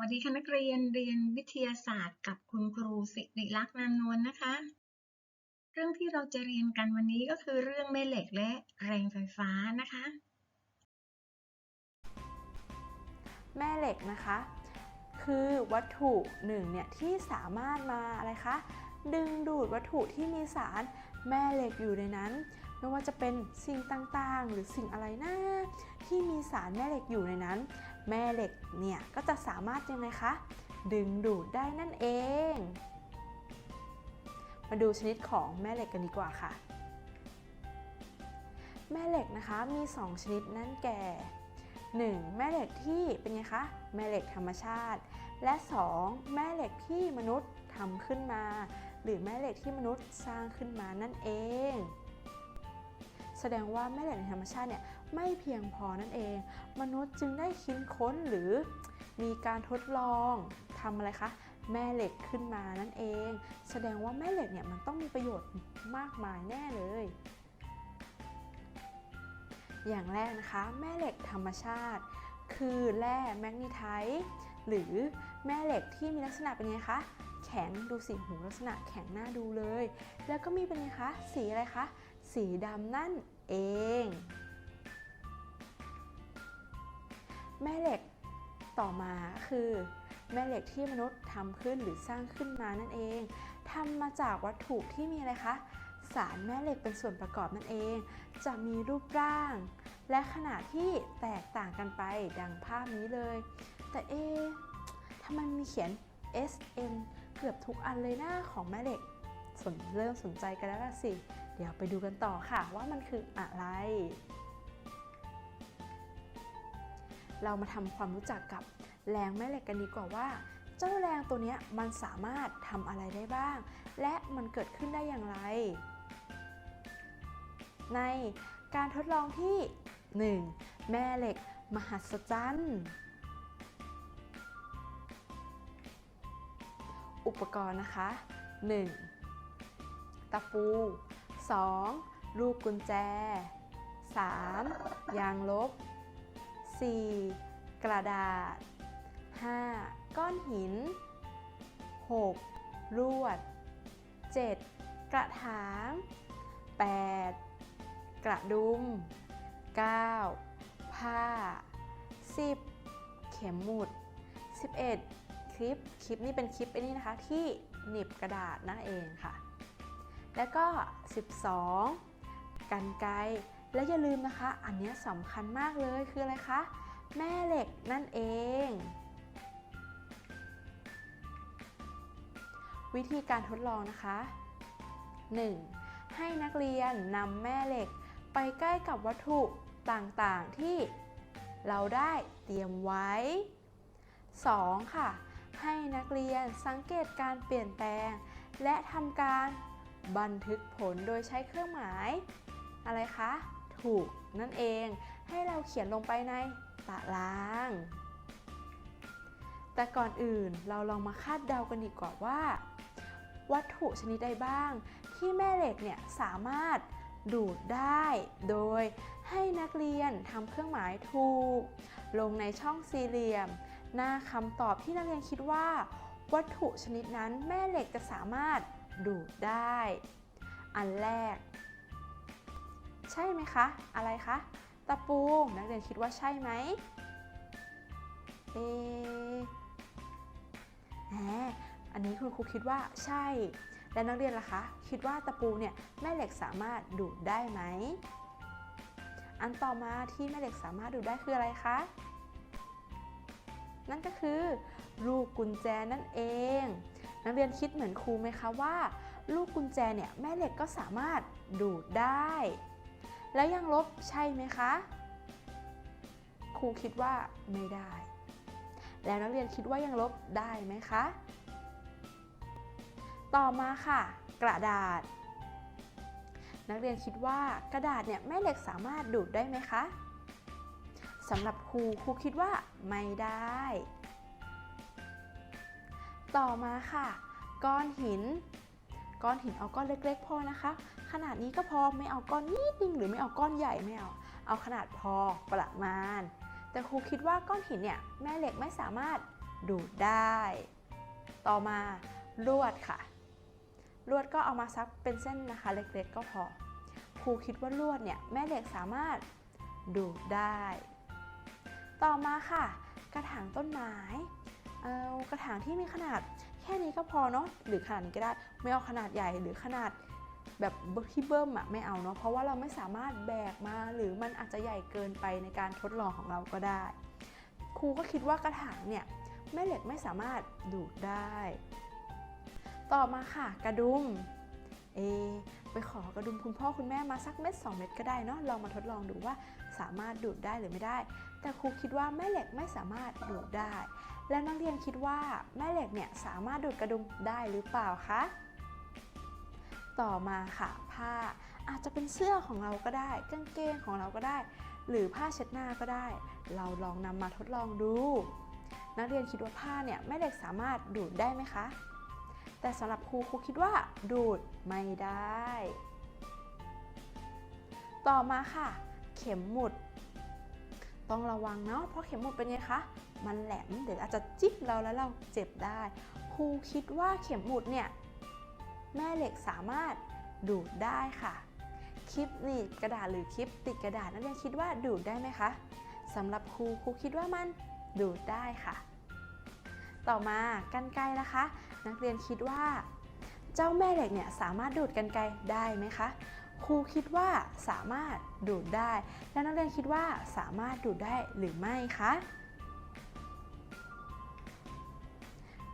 วัสดีค่ะนักเรียนเรียนวิทยาศาสตร์กับคุณครูสิริลักษณ์นานวลนะคะ เรื่องที่เราจะเรียนกันวันนี้ก็คือเรื่องแม่เหล็กและแรงไฟฟ้านะคะ แม่เหล็กนะคะ คือวัตถุหนึ่งเนี่ยที่สามารถมาอะไรคะดึงดูดวัตถุที่มีสารแม่เหล็กอยู่ในนั้น ไม่ว่าจะเป็นสิ่งต่างๆ หรือสิ่งอะไรนะที่มีสารแม่เหล็กอยู่ในนั้น แม่เหล็กเนี่ยก็จะสามารถยังไงคะดึงดูดได้นั่นเอง มาดูชนิดของแม่เหล็กกันดีกว่าค่ะ แม่เหล็กนะคะมี 2 ชนิดนั่นแก่ 1. แม่เหล็กที่เป็นไงคะแม่เหล็กธรรมชาติ และ 2. แม่เหล็กที่มนุษย์ทำขึ้นมา หรือแม่เหล็กที่มนุษย์สร้างขึ้นมานั่นเอง แสดงว่าแม่เหล็กในธรรมชาติเนี่ยไม่เพียงพอนั่นเอง มนุษย์จึงได้คิดค้นหรือมีการทดลองทำอะไรคะแม่เหล็กขึ้นมานั่นเอง แสดงว่าแม่เหล็กเนี่ยมันต้องมีประโยชน์มากมายแน่เลย อย่างแรกนะคะ แม่เหล็กธรรมชาติ คือแร่แมกนีไทต์หรือแม่เหล็กที่มีลักษณะเป็นไงคะแข็งดูสีหูลักษณะแข็งหน้าดูเลย แล้วก็มีเป็นไงคะสีอะไรคะ สีดำนั่นเอง แม่เหล็กต่อมาคือ แม่เหล็กที่มนุษย์ทำขึ้นหรือสร้างขึ้นมานั่นเองทำมาจากวัตถุที่มีอะไรคะสารแม่เหล็กเป็นส่วนประกอบนั่นเอง จะมีรูปร่าง และขนาดที่แตกต่างกันไปดังภาพนี้เลย แต่เอ๊ะทำไมมีเขียน SN เกือบทุกอันเลยหน้าของแม่เหล็กสนเริ่มสนใจกันแล้วละสิ เดี๋ยวไปดูกันต่อค่ะว่ามันคืออะไร เรามาทำความรู้จักกับแรงแม่เหล็กกันดีกว่าว่า เจ้าแรงตัวนี้มันสามารถทำอะไรได้บ้าง และมันเกิดขึ้นได้อย่างไร ในการทดลองที่ 1. แม่เหล็ก มหัศจรรย์อุปกรณ์นะคะ 1. ตะปู 2. ลูกกุญแจ 3. ยางลบ 4. กระดาษ 5. ก้อนหิน 6. ลวด 7. กระถาง 8. กระดุม 9. ผ้า 10. เข็มหมุด 11. คลิป คลิปนี่เป็นคลิปไอ้นี่นะคะที่หนีบกระดาษนั่นเองค่ะ แล้วก็ 12 กันไกและอย่าลืมนะคะ อันนี้สำคัญมากเลยคืออะไรคะ แม่เหล็กนั่นเอง วิธีการทดลองนะคะ 1. ให้นักเรียนนำแม่เหล็กไปใกล้กับวัตถุต่างๆที่เราได้เตรียมไว้ 2. ค่ะ ให้นักเรียนสังเกตการเปลี่ยนแปลง และทำการ บันทึกผลโดยใช้เครื่องหมาย อะไรคะ ถูกนั่นเองให้เราเขียนลงไปในตาราง แต่ก่อนอื่นเราลองมาคาดเดากันดีกว่าว่า วัตถุชนิดใดบ้าง ที่แม่เหล็กเนี่ยสามารถดูดได้ โดยให้นักเรียนทำเครื่องหมายถูก ลงในช่องสี่เหลี่ยม หน้าคำตอบที่นักเรียนคิดว่า วัตถุชนิดนั้นแม่เหล็กจะสามารถ ดูดได้ อันแรก ใช่ไหมคะ อะไรคะ ตะปูนักเรียนคิดว่าใช่ไหมเอแหมอันนี้คุณครูคิดว่าใช่ และนักเรียนล่ะคะ คิดว่าตะปูเนี่ยแม่เหล็กสามารถดูดได้ไหม อันต่อมาที่แม่เหล็กสามารถดูดได้คืออะไรคะ นั่นก็คือลูกกุญแจนั่นเอง นักเรียนคิดเหมือนครูไหมคะว่า ลูกกุญแจเนี่ยแม่เหล็กก็สามารถดูดได้ แล้วยังลบใช่ไหมคะ ครูคิดว่าไม่ได้ แล้วนักเรียนคิดว่ายังลบได้ไหมคะ ต่อมาค่ะ กระดาษ นักเรียนคิดว่ากระดาษเนี่ยแม่เหล็กสามารถดูดได้ไหมคะสำหรับครูครูคิดว่าไม่ได้ ต่อมาค่ะ ก้อนหิน ก้อนหินเอาก้อนเล็กๆพอนะคะ ขนาดนี้ก็พอไม่เอาก้อนนิดนึงหรือไม่เอาก้อนใหญ่ไม่เอาเอาขนาดพอประมาณ แต่ครูคิดว่าก้อนหินเนี่ยแม่เหล็กไม่สามารถดูดได้ ต่อมาลวดค่ะลวดก็เอามาซักเป็นเส้นนะคะเล็กๆก็พอ ครูคิดว่าลวดเนี่ยแม่เหล็กสามารถดูดได้ ต่อมาค่ะ กระถางต้นไม้ เอากระถางที่มีขนาดแค่นี้ก็พอเนาะหรือขนาดนี้ก็ได้ไม่เอาขนาดใหญ่หรือขนาดแบบที่เบิ้มอะไม่เอาเนาะเพราะว่าเราไม่สามารถแบกมาหรือมันอาจจะใหญ่เกินไปในการทดลองของเราก็ได้ ครูก็คิดว่ากระถางเนี่ยแม่เหล็กไม่สามารถดูดได้ ต่อมาค่ะกระดุมเอไปขอกระดุมคุณพ่อคุณแม่มาสักเม็ด2เม็ดก็ได้เนาะลองมาทดลองดูว่า สามารถดูดได้หรือไม่ได้ แต่ครูคิดว่าแม่เหล็กไม่สามารถดูดได้ และนักเรียนคิดว่าแม่เหล็กเนี่ยสามารถดูดกระดุมได้หรือเปล่าคะ ต่อมาค่ะผ้าอาจจะเป็นเสื้อของเราก็ได้กางเกงของเราก็ได้ หรือผ้าเช็ดหน้าก็ได้ เราลองนำมาทดลองดู นักเรียนคิดว่าผ้าเนี่ยแม่เหล็กสามารถดูดได้ไหมคะ แต่สำหรับครูครูคิดว่าดูดไม่ได้ ต่อมาค่ะ เข็มหมุด ต้องระวังเนาะเพราะเข็มหมุดเป็นไงคะมันแหลมเดี๋ยวอาจจะจิ๊บเราแล้วเราเจ็บได้ครูคิดว่าเข็มหมุดเนี่ยแม่เหล็กสามารถดูดได้ค่ะ คลิปหนีบกระดาษหรือคลิปติดกระดาษนักเรียนคิดว่าดูดได้ไหมคะสำหรับครูครูคิดว่ามันดูดได้ค่ะ ต่อมากันไกรนะคะ นักเรียนคิดว่า เจ้าแม่เหล็กเนี่ยสามารถดูดกันไกรได้ไหมคะ รูคิดว่าสามารถดูดได้ และนักเรียนคิดว่าสามารถดูดได้หรือไม่คะ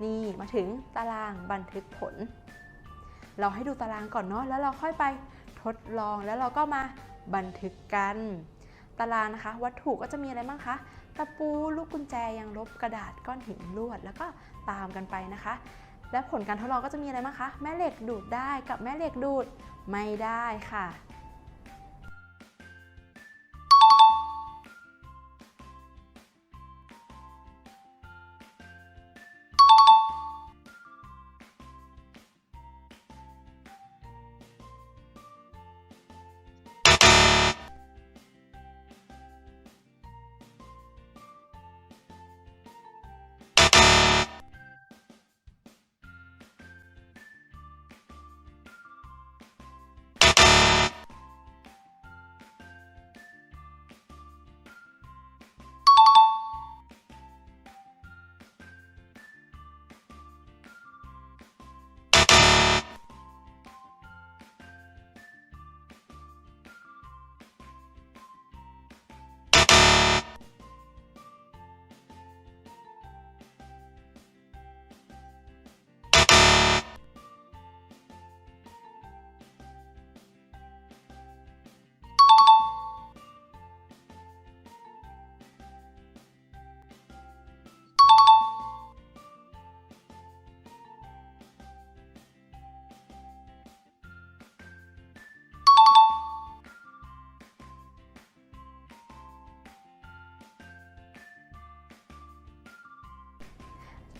นี่มาถึงตารางบันทึกผล เราให้ดูตารางก่อนเนาะแล้วเราค่อยไปทดลองแล้วเราก็มาบันทึกกัน ตารางนะคะ วัตถุก็จะมีอะไรบ้างคะตะปูลูกกุญแจยางลบกระดาษก้อนหินลวด แล้วก็ตามกันไปนะคะ และผลการทดลองก็จะมีอะไรบ้างคะ แม่เหล็กดูดได้กับแม่เหล็กดูดไม่ได้ค่ะ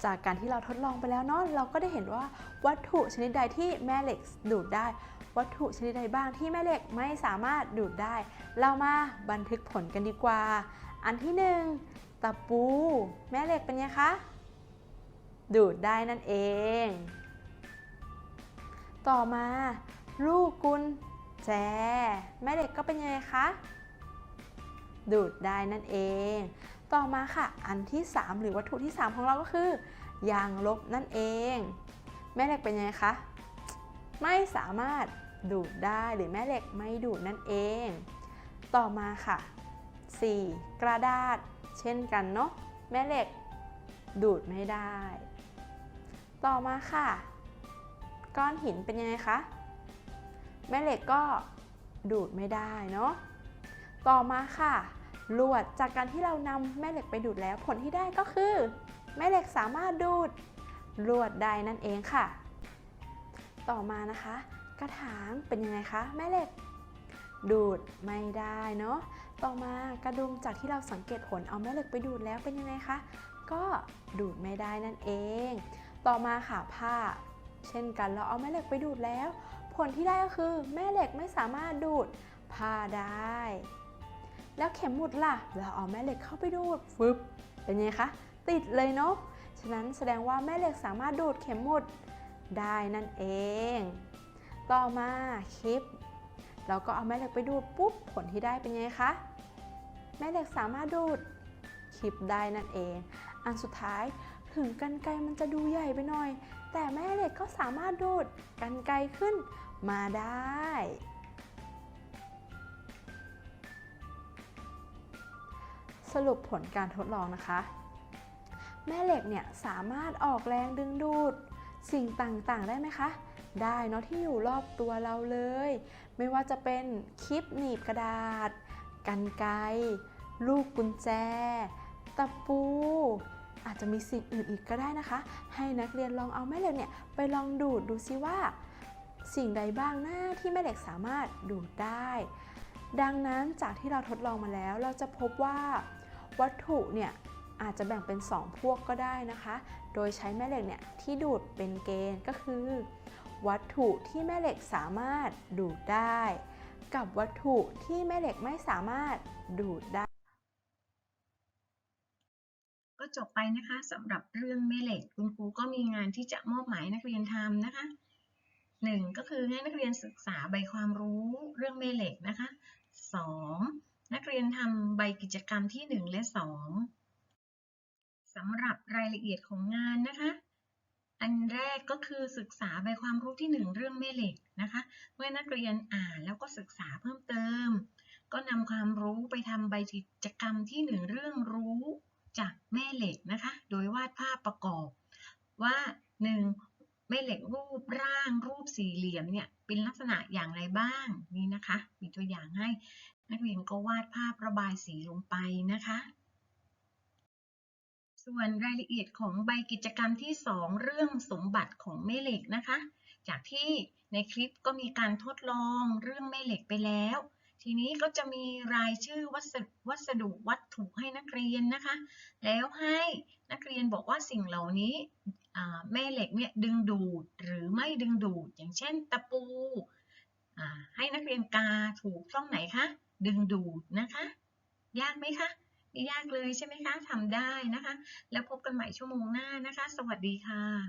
จากการที่เราทดลองไปแล้วเนาะเราก็ได้เห็นว่าวัตถุชนิดใดที่แม่เหล็กดูดได้ วัตถุชนิดใดบ้างที่แม่เหล็กไม่สามารถดูดได้ เรามาบันทึกผลกันดีกว่า อันที่หนึ่งตะปู แม่เหล็กเป็นไงคะดูดได้นั่นเอง ต่อมาลูกกุญแจแม่เหล็กก็เป็นยังไงคะดูดได้นั่นเอง ต่อมาค่ะ อันที่ 3 หรือวัตถุที่ 3 ของเราก็คือ ยางลบนั่นเอง แม่เหล็กเป็นยังไงคะ ไม่สามารถดูดได้หรือแม่เหล็กไม่ดูดนั่นเอง ต่อมาค่ะ 4. กระดาษ เช่นกันเนาะแม่เหล็กดูดไม่ได้ ต่อมาค่ะ ก้อนหินเป็นยังไงคะแม่เหล็กก็ดูดไม่ได้เนาะต่อมาค่ะลวดจากการที่เรานำแม่เหล็กไปดูดแล้วผลที่ได้ก็คือ แม่เหล็กสามารถดูดลวดได้นั่นเองค่ะ ต่อมานะคะ กระถางเป็นยังไงคะแม่เหล็ก ดูดไม่ได้เนาะต่อมากระดุมจากที่เราสังเกตผลเอาแม่เหล็กไปดูดแล้วเป็นยังไงคะก็ดูดไม่ได้นั่นเอง ต่อมาค่ะผ้า เช่นกันเราเอาแม่เหล็กไปดูดแล้ว ผลที่ได้ก็คือ แม่เหล็กไม่สามารถดูดผ้าได้ แล้วเข็มหมุดล่ะ เราเอาแม่เหล็กเข้าไปดูดฟึบเป็นไงคะ ติดเลยเนาะ ฉะนั้นแสดงว่าแม่เหล็กสามารถดูดเข็มหมุดได้นั่นเอง ต่อมาคลิป เราก็เอาแม่เหล็กไปดูดปุ๊บผลที่ได้เป็นไงคะ แม่เหล็กสามารถดูดคลิปได้นั่นเอง อันสุดท้ายถึงกันไกมันจะดูใหญ่ไปหน่อย แต่แม่เหล็กก็สามารถดูดกันไกขึ้นมาได้สรุปผลการทดลองนะคะ แม่เหล็กเนี่ยสามารถออกแรงดึงดูด สิ่งต่างๆ ได้ไหมคะ ได้เนาะที่อยู่รอบตัวเราเลย ไม่ว่าจะเป็นคลิปหนีบกระดาษ กันไกลูกกุญแจ ตะปู อาจจะมีสิ่งอื่นอีกก็ได้นะคะ ให้นักเรียนลองเอาแม่เหล็กเนี่ยไปลองดูดดูซิว่า สิ่งใดบ้างหน้าที่แม่เหล็กสามารถดูดได้ ดังนั้นจากที่เราทดลองมาแล้ว เราจะพบว่าวัตถุเนี่ย อาจจะแบ่งเป็น 2 พวกก็ได้นะคะ โดยใช้แม่เหล็กเนี่ยที่ดูดเป็นเกณฑ์ก็คือ วัตถุที่แม่เหล็กสามารถดูดได้ กับวัตถุที่แม่เหล็กไม่สามารถดูดได้ ก็จบไปนะคะสำหรับเรื่องแม่เหล็กคุณครูก็มีงานที่จะมอบหมายนักเรียนทำนะคะหนึ่งก็คือให้นักเรียนศึกษาใบความรู้เรื่องแม่เหล็กนะคะสองนักเรียนทำใบกิจกรรมที่หนึ่งและสอง สำหรับรายละเอียดของงานนะคะ อันแรกก็คือศึกษาใบความรู้ที่หนึ่งเรื่องแม่เหล็กนะคะ เมื่อนักเรียนอ่านแล้วก็ศึกษาเพิ่มเติม ก็นำความรู้ไปทำใบกิจกรรมที่หนึ่งเรื่องรู้จากแม่เหล็กนะคะ โดยวาดภาพประกอบว่า 1. แม่เหล็กรูปร่างรูปสี่เหลี่ยมเนี่ยเป็นลักษณะอย่างไรบ้างนี่นะคะ มีตัวอย่างให้ นักเรียนก็วาดภาพระบายสีลงไปนะคะ ส่วนรายละเอียดของใบกิจกรรมที่ 2 เรื่องสมบัติของแม่เหล็กนะคะ จากที่ในคลิปก็มีการทดลองเรื่องแม่เหล็กไปแล้ว ทีนี้ก็จะมีรายชื่อวัสดุวัสดุวัตถุให้นักเรียนนะคะ แล้วให้นักเรียนบอกว่าสิ่งเหล่านี้แม่เหล็กเนี่ยดึงดูดหรือไม่ดึงดูด อย่างเช่น ตะปูให้นักเรียนกาถูกช่องไหนคะดึงดูดนะคะ ยากไหมคะ ไม่ยากเลยใช่ไหมคะทำได้นะคะ แล้วพบกันใหม่ชั่วโมงหน้านะคะ สวัสดีค่ะ